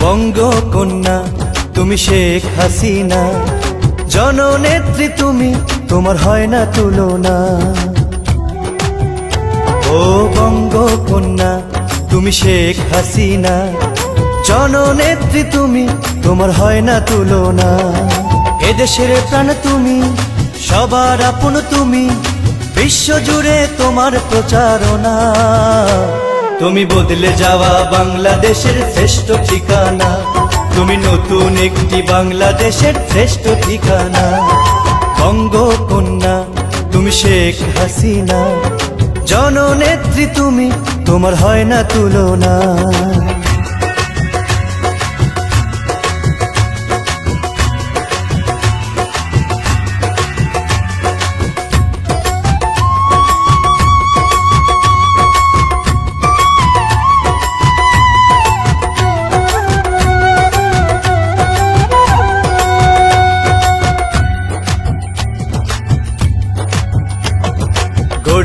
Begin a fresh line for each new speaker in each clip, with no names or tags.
বঙ্গকন্যা, তুমি শেখ হাসিনা। জননেত্রী তুমি, তোমার হয় না তুলনা। ও বঙ্গ বঙ্গকন্যা, তুমি শেখ হাসিনা। জননেত্রী তুমি, তোমার হয় না তুলনা। এদেশের প্রাণ তুমি, সবার আপন তুমি বিশ্ব জুড়ে তোমার প্রচারণা। তুমি বদলে যাওয়া বাংলাদেশের শ্রেষ্ঠ ঠিকানা। তুমি নতুন একটি বাংলাদেশের শ্রেষ্ঠ ঠিকানা। বঙ্গকন্যা, তুমি শেখ হাসিনা। জননেত্রী তুমি, তোমার হয় না তুলনা।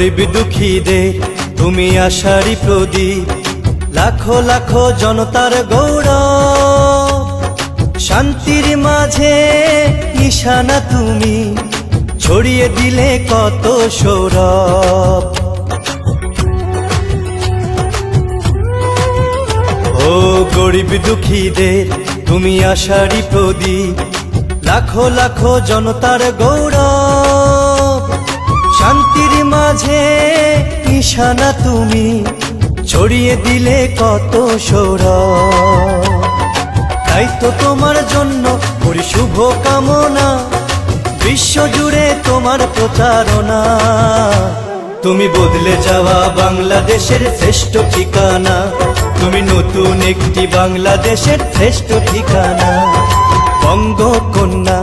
গরিব দুঃখীদের তুমি আশারি প্রদীপ। লাখো লাখো জনতার গৌরব, শান্তির মাঝে নিশানা তুমি, ছড়িয়ে দিলে কত সৌরভ। ও গরিব দুঃখীদের তুমি আশারি প্রদীপ। লাখো লাখো জনতার গৌরব নিশানা তুমি ছড়িয়ে দিলে কত সৌরভ। তাই তো তোমার জন্য করি শুভ কামনা, বিশ্ব জুড়ে তোমার প্রচারণা তুমি বদলে যাওয়া বাংলাদেশের শ্রেষ্ঠ ঠিকানা, তুমি নতুন একটি বাংলাদেশের শ্রেষ্ঠ ঠিকানা। বঙ্গ কন্যা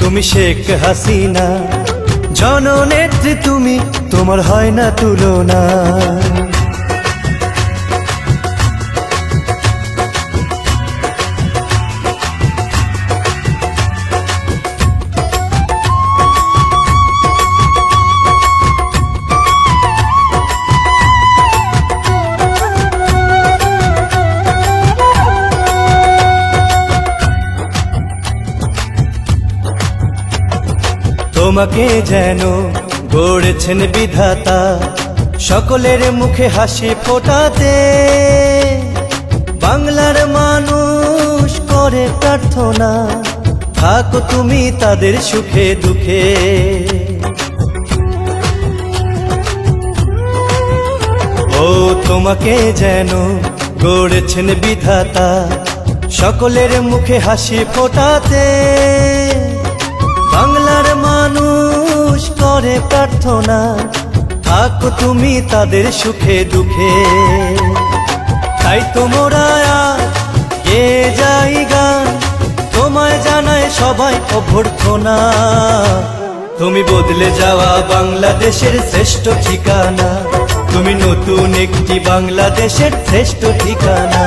তুমি শেখ হাসিনা জননেত্রী তুমি তোমার হয় না তুলনা। তোমাকে যেন গড়েছেন বিধাতা, সকলের মুখে হাসি ফোটাতে। বাংলার মানুষ করে প্রার্থনা, থাকো তুমি তাদের সুখে দুঃখে। ও তোমাকে যেন গড়েছেন বিধাতা, সকলের মুখে হাসি ফোটাতে। বাংলার মানুষ করে প্রার্থনা, থাকো তুমি তাদের সুখে দুঃখে। তাই তোমরা কে যাই গান তোমায় জানায় সবাই অভ্যর্থনা। তুমি বদলে যাওয়া বাংলাদেশের শ্রেষ্ঠ ঠিকানা, তুমি নতুন একটি বাংলাদেশের শ্রেষ্ঠ ঠিকানা।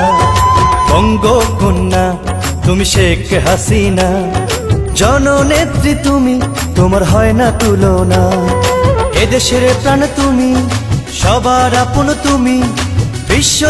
বঙ্গ কন্যা তুমি শেখ হাসিনা জননেত্রী তুমি তোমার হয় না তুলনা। এদেশের প্রাণ তুমি সবার আপন তুমি বিশ্ব